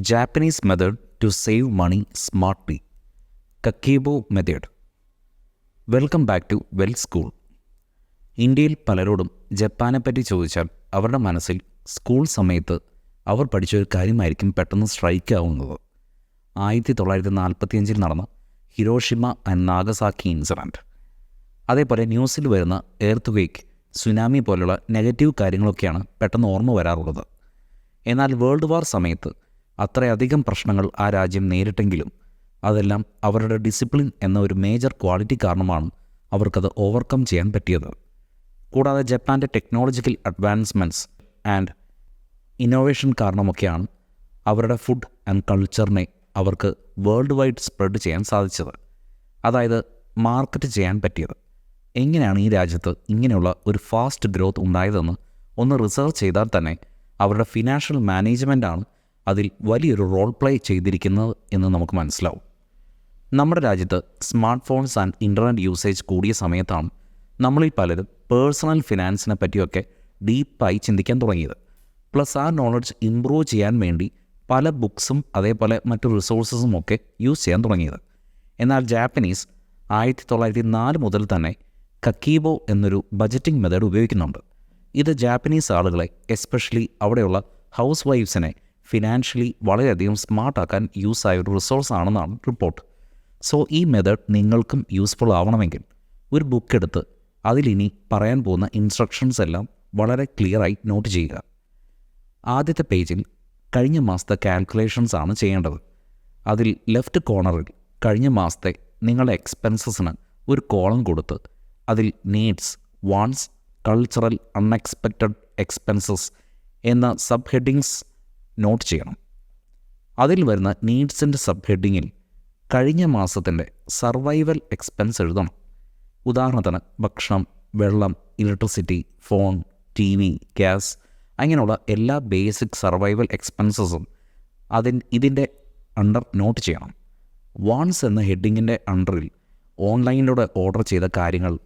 Japanese method to save money smartly Kakeibo method welcome back to well school ഇന്ത്യയിൽ പലരോടും ജപ്പാനെപ്പറ്റി ചോദിച്ചാൽ അവരുടെ മനസ്സിൽ സ്കൂൾ സമയത്ത് അവർ പഠിച്ച ഒരു കാര്യമായിരിക്കും പെട്ടെന്ന് സ്ട്രൈക്ക് ആവുന്നത്. ആയിരത്തി തൊള്ളായിരത്തി നാൽപ്പത്തിയഞ്ചിൽ നടന്ന ഹിരോഷിമ ആൻഡ് നാഗസാക്കി ഇൻസിഡന്റ് അതേപോലെ ന്യൂസിൽ വരുന്ന എർത്ത് വേക്ക് സുനാമി പോലുള്ള നെഗറ്റീവ് കാര്യങ്ങളൊക്കെയാണ് പെട്ടെന്ന് ഓർമ്മ വരാറുള്ളത്. എന്നാൽ വേൾഡ് വാർ സമയത്ത് അത്രയധികം പ്രശ്നങ്ങൾ ആ രാജ്യം നേരിട്ടെങ്കിലും അതെല്ലാം അവരുടെ ഡിസിപ്ലിൻ എന്ന ഒരു മേജർ ക്വാളിറ്റി കാരണമാണ് അവർക്കത് ഓവർകം ചെയ്യാൻ പറ്റിയത്. കൂടാതെ ജപ്പാന്റെ ടെക്നോളജിക്കൽ അഡ്വാൻസ്മെന്റ്സ് ആൻഡ് ഇന്നോവേഷൻ കാരണമൊക്കെയാണ് അവരുടെ ഫുഡ് ആൻഡ് കൾച്ചറിനെ അവർക്ക് വേൾഡ് വൈഡ് സ്പ്രെഡ് ചെയ്യാൻ സാധിച്ചത്. അതായത് മാർക്കറ്റ് ചെയ്യാൻ പറ്റിയത്. എങ്ങനെയാണ് ഈ രാജ്യത്ത് ഇങ്ങനെയുള്ള ഒരു ഫാസ്റ്റ് ഗ്രോത്ത് ഉണ്ടായതെന്ന് ഒന്ന് റിസർച്ച് ചെയ്താൽ തന്നെ അവരുടെ ഫിനാൻഷ്യൽ മാനേജ്മെന്റാണ് അതിൽ വലിയൊരു റോൾ പ്ലേ ചെയ്തിരിക്കുന്നത് എന്ന് നമുക്ക് മനസ്സിലാവും. നമ്മുടെ രാജ്യത്ത് smart phones and internet usage കൂടിയ സമയത്താണ് നമ്മളിൽ പലരും പേഴ്സണൽ ഫിനാൻസിനെ പറ്റിയൊക്കെ ഡീപ്പായി ചിന്തിക്കാൻ തുടങ്ങിയത്. പ്ലസ് ആ നോളജ് ഇമ്പ്രൂവ് ചെയ്യാൻ വേണ്ടി പല ബുക്സും അതേപോലെ മറ്റു റിസോഴ്സസും ഒക്കെ യൂസ് ചെയ്യാൻ തുടങ്ങിയത്. എന്നാൽ ജാപ്പനീസ് ആയിരത്തി തൊള്ളായിരത്തി നാല് മുതൽ തന്നെ കക്കീബോ എന്നൊരു ബജറ്റിംഗ് മെത്തേഡ് ഉപയോഗിക്കുന്നുണ്ട്. ഇത് ജാപ്പനീസ് ആളുകളെ എസ്പെഷ്യലി അവിടെയുള്ള ഹൗസ് വൈഫ്സിനെ ഫിനാൻഷ്യലി വളരെയധികം സ്മാർട്ടാക്കാൻ യൂസ് ആയ ഒരു റിസോഴ്സ് ആണെന്നാണ് റിപ്പോർട്ട് സോ ഈ മെത്തേഡ് നിങ്ങൾക്കും യൂസ്ഫുൾ ആവണമെങ്കിൽ ഒരു ബുക്ക് എടുത്ത് അതിലിനി പറയാൻ പോകുന്ന ഇൻസ്ട്രക്ഷൻസ് എല്ലാം വളരെ ക്ലിയറായി നോട്ട് ചെയ്യുക. ആദ്യത്തെ പേജിൽ കഴിഞ്ഞ മാസത്തെ കാൽക്കുലേഷൻസ് ആണ് ചെയ്യേണ്ടത്. അതിൽ ലെഫ്റ്റ് കോർണറിൽ കഴിഞ്ഞ മാസത്തെ നിങ്ങളുടെ എക്സ്പെൻസസിന് ഒരു കോളം കൊടുത്ത് അതിൽ needs wants cultural unexpected expenses എന്ന സബ് ഹെഡിങ്സ് നോട്ട് ചെയ്യണം. അതിൽ വരുന്ന നീഡ്സിന്റെ സബ് ഹെഡിങ്ങിൽ കഴിഞ്ഞ മാസത്തിന്റെ സർവൈവൽ എക്സ്പെൻസ് എഴുതണം. ഉദാഹരണത്തിന് ഭക്ഷണം വെള്ളം electricity phone T V gas അങ്ങനെയുള്ള എല്ലാ ബേസിക് സർവൈവൽ എക്സ്പെൻസസും അതിൻ ഇതിന്റെ അണ്ടർ നോട്ട് ചെയ്യണം. വാൺസ് എന്ന ഹെഡിങ്ങിന്റെ അണ്ടറിൽ ഓൺലൈനിലൂടെ ഓർഡർ ചെയ്ത കാര്യങ്ങൾ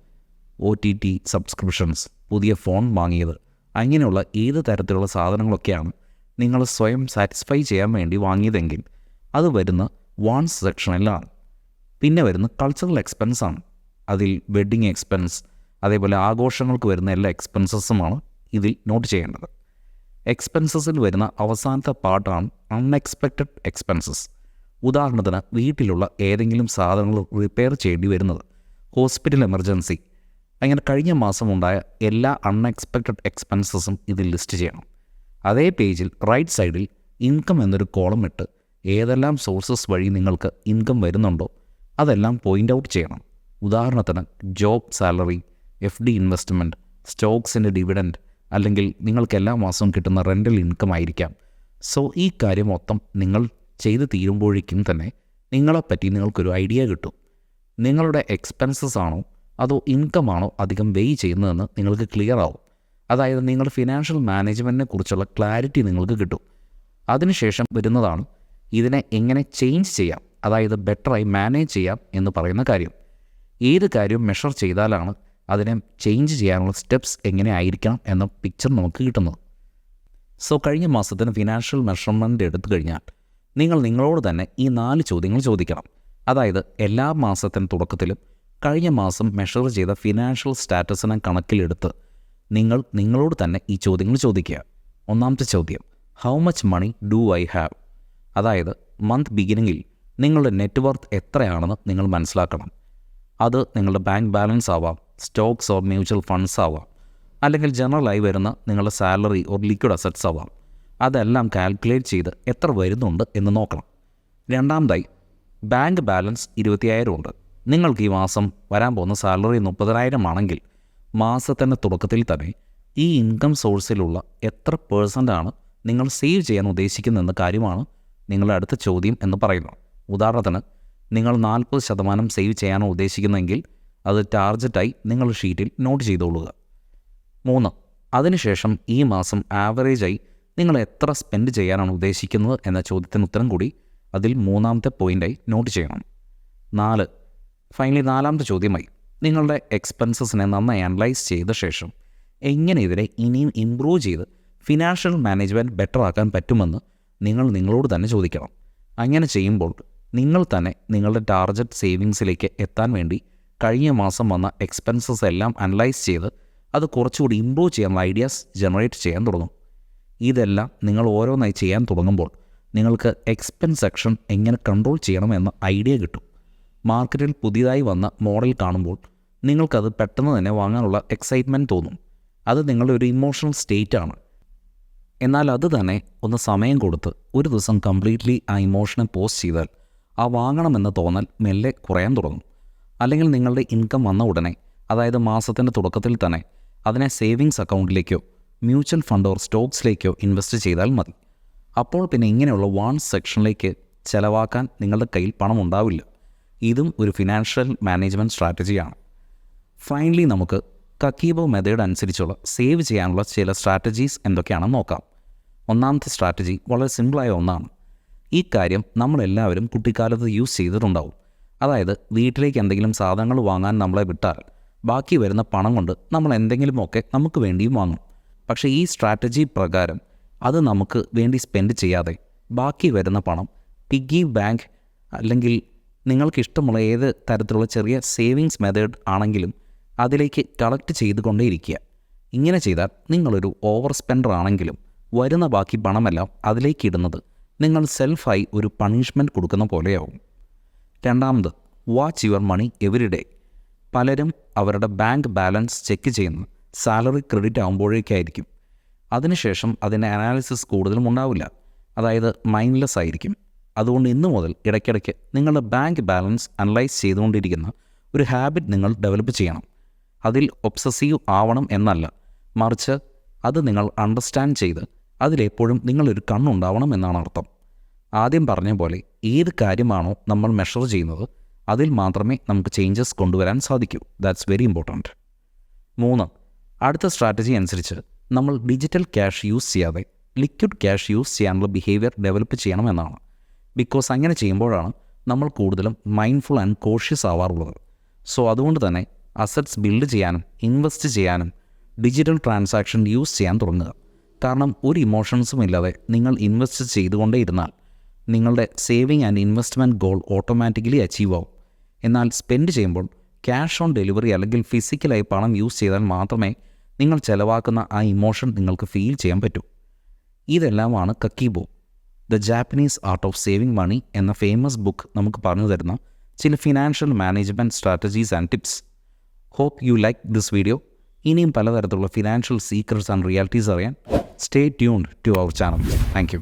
ഒ ടി ടി സബ്സ്ക്രിപ്ഷൻസ് പുതിയ ഫോൺ വാങ്ങിയത് അങ്ങനെയുള്ള ഏത് തരത്തിലുള്ള സാധനങ്ങളൊക്കെയാണ് നിങ്ങൾ സ്വയം സാറ്റിസ്ഫൈ ചെയ്യാൻ വേണ്ടി വാങ്ങിയതെങ്കിൽ അത് വരുന്ന വാൺസ് സെക്ഷനിലാണ് പിന്നെ വരുന്ന കൾച്ചറൽ എക്സ്പെൻസ് ആണ്. അതിൽ വെഡ്ഡിങ് എക്സ്പെൻസ് അതേപോലെ ആഘോഷങ്ങൾക്ക് വരുന്ന എല്ലാ എക്സ്പെൻസസുമാണ് ഇതിൽ നോട്ട് ചെയ്യേണ്ടത്. എക്സ്പെൻസസിൽ വരുന്ന അവസാനത്തെ പാർട്ടാണ് അൺഎക്സ്പെക്റ്റഡ് എക്സ്പെൻസസ് ഉദാഹരണത്തിന് വീട്ടിലുള്ള ഏതെങ്കിലും സാധനങ്ങൾ റിപ്പയർ ചെയ്യേണ്ടി വരുന്നത്. ഹോസ്പിറ്റൽ എമർജൻസി അങ്ങനെ കഴിഞ്ഞ മാസം ഉണ്ടായ എല്ലാ അൺഎക്സ്പെക്റ്റഡ് എക്സ്പെൻസസും ഇതിൽ ലിസ്റ്റ് ചെയ്യണം. അതേ പേജിൽ റൈറ്റ് സൈഡിൽ ഇൻകം എന്നൊരു കോളം ഇട്ട് ഏതെല്ലാം സോഴ്സസ് വഴി നിങ്ങൾക്ക് ഇൻകം വരുന്നുണ്ടോ അതെല്ലാം പോയിന്റ് ഔട്ട് ചെയ്യണം. ഉദാഹരണത്തിന് job salary F D investment സ്റ്റോക്സിന്റെ dividend അല്ലെങ്കിൽ നിങ്ങൾക്ക് എല്ലാ മാസവും കിട്ടുന്ന റെന്റൽ ഇൻകം ആയിരിക്കാം. സോ ഈ കാര്യം മൊത്തം നിങ്ങൾ ചെയ്ത് തീരുമ്പോഴേക്കും തന്നെ നിങ്ങളെപ്പറ്റി നിങ്ങൾക്കൊരു ഐഡിയ കിട്ടും. നിങ്ങളുടെ എക്സ്പെൻസസ് ആണോ അതോ ഇൻകം ആണോ അധികം വെയ് ചെയ്യുന്നതെന്ന് നിങ്ങൾക്ക് ക്ലിയർ ആവും. അതായത് നിങ്ങളുടെ ഫിനാൻഷ്യൽ മാനേജ്മെന്റിനെ കുറിച്ചുള്ള ക്ലാരിറ്റി നിങ്ങൾക്ക് കിട്ടും. അതിനുശേഷം വരുന്നതാണ് ഇതിനെ എങ്ങനെ ചേഞ്ച് ചെയ്യാം അതായത് ബെറ്ററായി മാനേജ് ചെയ്യാം എന്ന് പറയുന്ന കാര്യം. ഏത് കാര്യവും മെഷർ ചെയ്താലാണ് അതിനെ ചേഞ്ച് ചെയ്യാനുള്ള സ്റ്റെപ്സ് എങ്ങനെ ആയിരിക്കണം എന്ന പിക്ചർ നമുക്ക് കിട്ടുന്നത്. സോ കഴിഞ്ഞ മാസത്തിന് ഫിനാൻഷ്യൽ മെഷർമെന്റ് എടുത്തു കഴിഞ്ഞാൽ നിങ്ങൾ നിങ്ങളോട് തന്നെ ഈ നാല് ചോദ്യങ്ങൾ ചോദിക്കണം. അതായത് എല്ലാ മാസത്തിന് തുടക്കത്തിലും കഴിഞ്ഞ മാസം മെഷർ ചെയ്ത ഫിനാൻഷ്യൽ സ്റ്റാറ്റസിനെ കണക്കിലെടുത്ത് നിങ്ങൾ നിങ്ങളോട് തന്നെ ഈ ചോദ്യങ്ങൾ ചോദിക്കുക. ഒന്നാമത്തെ ചോദ്യം how much money do I have അതായത് മന്ത് ബിഗിനിങ്ങിൽ നിങ്ങളുടെ നെറ്റ് വർത്ത് എത്രയാണെന്ന് നിങ്ങൾ മനസ്സിലാക്കണം. അത് നിങ്ങളുടെ ബാങ്ക് ബാലൻസ് ആവാം സ്റ്റോക്സ് ഓർ മ്യൂച്വൽ ഫണ്ട്സ് ആവാം അല്ലെങ്കിൽ ജനറലായി വരുന്ന നിങ്ങളുടെ സാലറി ഓർ ലിക്വിഡ് അസറ്റ്സ് ആവാം. അതെല്ലാം കാൽക്കുലേറ്റ് ചെയ്ത് എത്ര വരുന്നുണ്ട് എന്ന് നോക്കണം. രണ്ടാമതായി ബാങ്ക് ബാലൻസ് ഇരുപത്തിയായിരം ഉണ്ട്. നിങ്ങൾക്ക് ഈ മാസം വരാൻ പോകുന്ന സാലറി മുപ്പതിനായിരം ആണെങ്കിൽ മാസത്തിന്റെ തുടക്കത്തിൽ തന്നെ ഈ ഇൻകം സോഴ്സിലുള്ള എത്ര പേഴ്സന്റാണ് നിങ്ങൾ സേവ് ചെയ്യാൻ ഉദ്ദേശിക്കുന്നതെന്ന കാര്യമാണ് നിങ്ങളുടെ അടുത്ത ചോദ്യം എന്ന് പറയുന്നത്. ഉദാഹരണത്തിന് നിങ്ങൾ നാൽപ്പത് ശതമാനം സേവ് ചെയ്യാനോ ഉദ്ദേശിക്കുന്നതെങ്കിൽ അത് ടാർജറ്റായി നിങ്ങൾ ഷീറ്റിൽ നോട്ട് ചെയ്തോളുക. മൂന്ന് അതിനുശേഷം ഈ മാസം ആവറേജായി നിങ്ങൾ എത്ര സ്പെൻഡ് ചെയ്യാനാണ് ഉദ്ദേശിക്കുന്നത് എന്ന ചോദ്യത്തിന് ഉത്തരം കൂടി അതിൽ മൂന്നാമത്തെ പോയിന്റായി നോട്ട് ചെയ്യണം. നാല് ഫൈനലി നാലാമത്തെ ചോദ്യമായി നിങ്ങളുടെ എക്സ്പെൻസസിനെ നന്നായി അനലൈസ് ചെയ്ത ശേഷം എങ്ങനെ ഇതിനെ ഇനിയും ഇമ്പ്രൂവ് ചെയ്ത് ഫിനാൻഷ്യൽ മാനേജ്മെന്റ് ബെറ്റർ ആക്കാൻ പറ്റുമെന്ന് നിങ്ങൾ നിങ്ങളോട് തന്നെ ചോദിക്കണം. അങ്ങനെ ചെയ്യുമ്പോൾ നിങ്ങൾ തന്നെ നിങ്ങളുടെ ടാർജറ്റ് സേവിങ്സിലേക്ക് എത്താൻ വേണ്ടി കഴിഞ്ഞ മാസം വന്ന എക്സ്പെൻസസ് എല്ലാം അനലൈസ് ചെയ്ത് അത് കുറച്ചുകൂടി ഇമ്പ്രൂവ് ചെയ്യാൻ ഐഡിയാസ് ജനറേറ്റ് ചെയ്യാൻ തുടങ്ങും. ഇതെല്ലാം നിങ്ങൾ ഓരോന്നായി ചെയ്യാൻ തുടങ്ങുമ്പോൾ നിങ്ങൾക്ക് എക്സ്പെൻസ് സെക്ഷൻ എങ്ങനെ കൺട്രോൾ ചെയ്യണമെന്ന ഐഡിയ കിട്ടും. മാർക്കറ്റിൽ പുതിയതായി വന്ന മോഡൽ കാണുമ്പോൾ നിങ്ങൾക്കത് പെട്ടെന്ന് തന്നെ വാങ്ങാനുള്ള എക്സൈറ്റ്മെന്റ് തോന്നും. അത് നിങ്ങളുടെ ഒരു ഇമോഷണൽ സ്റ്റേറ്റ് ആണ്. എന്നാൽ അത് തന്നെ ഒന്ന് സമയം കൊടുത്ത് ഒരു ദിവസം കംപ്ലീറ്റ്ലി ആ ഇമോഷനെ പോസ്റ്റ് ചെയ്താൽ ആ വാങ്ങണമെന്ന തോന്നൽ മെല്ലെ കുറയാൻ തുടങ്ങും. അല്ലെങ്കിൽ നിങ്ങളുടെ ഇൻകം വന്ന ഉടനെ അതായത് മാസത്തിന്റെ തുടക്കത്തിൽ തന്നെ അതിനെ സേവിങ്സ് അക്കൗണ്ടിലേക്കോ മ്യൂച്വൽ ഫണ്ട് സ്റ്റോക്സിലേക്കോ ഇൻവെസ്റ്റ് ചെയ്താൽ മതി. അപ്പോൾ പിന്നെ ഇങ്ങനെയുള്ള വൺ സെക്ഷനിലേക്ക് ചിലവാക്കാൻ നിങ്ങളുടെ കയ്യിൽ പണം ഉണ്ടാവില്ല ഇതും ഒരു ഫിനാൻഷ്യൽ മാനേജ്മെന്റ് സ്ട്രാറ്റജിയാണ് ഫൈനലി നമുക്ക് കക്കീബോ മെത്തേഡ് അനുസരിച്ചുള്ള സേവ് ചെയ്യാനുള്ള ചില സ്ട്രാറ്റജീസ് എന്തൊക്കെയാണെന്ന് നോക്കാം. ഒന്നാമത്തെ സ്ട്രാറ്റജി വളരെ സിമ്പിളായ ഒന്നാണ്. ഈ കാര്യം നമ്മളെല്ലാവരും കുട്ടിക്കാലത്ത് യൂസ് ചെയ്തിട്ടുണ്ടാവും. അതായത് വീട്ടിലേക്ക് എന്തെങ്കിലും സാധനങ്ങൾ വാങ്ങാൻ നമ്മളെ വിട്ടാൽ ബാക്കി വരുന്ന പണം കൊണ്ട് നമ്മൾ എന്തെങ്കിലുമൊക്കെ നമുക്ക് വേണ്ടിയും വാങ്ങും. പക്ഷേ ഈ സ്ട്രാറ്റജി പ്രകാരം അത് നമുക്ക് വേണ്ടി സ്പെൻഡ് ചെയ്യാതെ ബാക്കി വരുന്ന പണം പിഗ്ഗി ബാങ്ക് അല്ലെങ്കിൽ നിങ്ങൾക്ക് ഇഷ്ടമുള്ള ഏത് തരത്തിലുള്ള ചെറിയ സേവിങ്സ് മെത്തേഡ് ആണെങ്കിലും അതിലേക്ക് കളക്ട് ചെയ്തുകൊണ്ടേയിരിക്കുക. ഇങ്ങനെ ചെയ്താൽ നിങ്ങളൊരു ഓവർ സ്പെൻഡർ ആണെങ്കിലും വരുന്ന ബാക്കി പണമെല്ലാം അതിലേക്ക് ഇടുന്നത് നിങ്ങൾ സെൽഫായി ഒരു പണിഷ്മെന്റ് കൊടുക്കുന്ന പോലെയാവും. രണ്ടാമത് watch your money every day. പലരും അവരുടെ ബാങ്ക് ബാലൻസ് ചെക്ക് ചെയ്യുന്നത് സാലറി ക്രെഡിറ്റ് ആകുമ്പോഴേക്കായിരിക്കും അതിനുശേഷം അതിന്റെ അനാലിസിസ് കൂടുതലും ഉണ്ടാവില്ല. അതായത് മൈൻഡ്ലെസ് ആയിരിക്കും അതുകൊണ്ട് ഇന്നു മുതൽ ഇടയ്ക്കിടയ്ക്ക് നിങ്ങളുടെ ബാങ്ക് ബാലൻസ് അനലൈസ് ചെയ്തുകൊണ്ടിരിക്കുന്ന ഒരു ഹാബിറ്റ് നിങ്ങൾ ഡെവലപ്പ് ചെയ്യണം. അതിൽ ഒബ്സസീവ് ആവണം എന്നല്ല. മറിച്ച് അത് നിങ്ങൾ അണ്ടർസ്റ്റാൻഡ് ചെയ്ത് അതിലെപ്പോഴും നിങ്ങളൊരു കണ്ണുണ്ടാവണം എന്നാണ് അർത്ഥം. ആദ്യം പറഞ്ഞ പോലെ ഏത് കാര്യമാണോ നമ്മൾ മെഷർ ചെയ്യുന്നത് അതിൽ മാത്രമേ നമുക്ക് ചേഞ്ചസ് കൊണ്ടുവരാൻ സാധിക്കൂ. ദാറ്റ്സ് വെരി ഇമ്പോർട്ടന്റ് മൂന്ന് അടുത്ത സ്ട്രാറ്റജി അനുസരിച്ച് നമ്മൾ ഡിജിറ്റൽ ക്യാഷ് യൂസ് ചെയ്യാതെ ലിക്വിഡ് ക്യാഷ് യൂസ് ചെയ്യാനുള്ള ബിഹേവിയർ ഡെവലപ്പ് ചെയ്യണമെന്നാണ് ബിക്കോസ് അങ്ങനെ ചെയ്യുമ്പോഴാണ് നമ്മൾ കൂടുതലും മൈൻഡ്ഫുൾ ആൻഡ് കോഷ്യസ് ആവാറുള്ളത്. സോ അതുകൊണ്ട് തന്നെ അസറ്റ്സ് ബിൽഡ് ചെയ്യാനും ഇൻവെസ്റ്റ് ചെയ്യാനും ഡിജിറ്റൽ ട്രാൻസാക്ഷൻ യൂസ് ചെയ്യാൻ തുടങ്ങുക. കാരണം ഒരു ഇമോഷൻസും ഇല്ലാതെ നിങ്ങൾ ഇൻവെസ്റ്റ് ചെയ്തുകൊണ്ടേയിരുന്നാൽ നിങ്ങളുടെ saving and investment goal automatically achieve ആവും. എന്നാൽ സ്പെൻഡ് ചെയ്യുമ്പോൾ ക്യാഷ് ഓൺ ഡെലിവറി അല്ലെങ്കിൽ ഫിസിക്കലായി പണം യൂസ് ചെയ്താൽ മാത്രമേ നിങ്ങൾ ചിലവാക്കുന്ന ആ ഇമോഷൻ നിങ്ങൾക്ക് ഫീൽ ചെയ്യാൻ പറ്റൂ. ഇതെല്ലാമാണ് Kakeibo the Japanese art of saving money എന്ന ഫേമസ് ബുക്ക് നമുക്ക് പറഞ്ഞു തരുന്ന ചില financial management strategies and tips. Hope you like this video. ഇനിയും പലതരത്തിലുള്ള ഫിനാൻഷ്യൽ സീക്രട്സ് ആൻഡ് റിയാലിറ്റീസ് അറിയാൻ stay tuned to our channel. Thank you.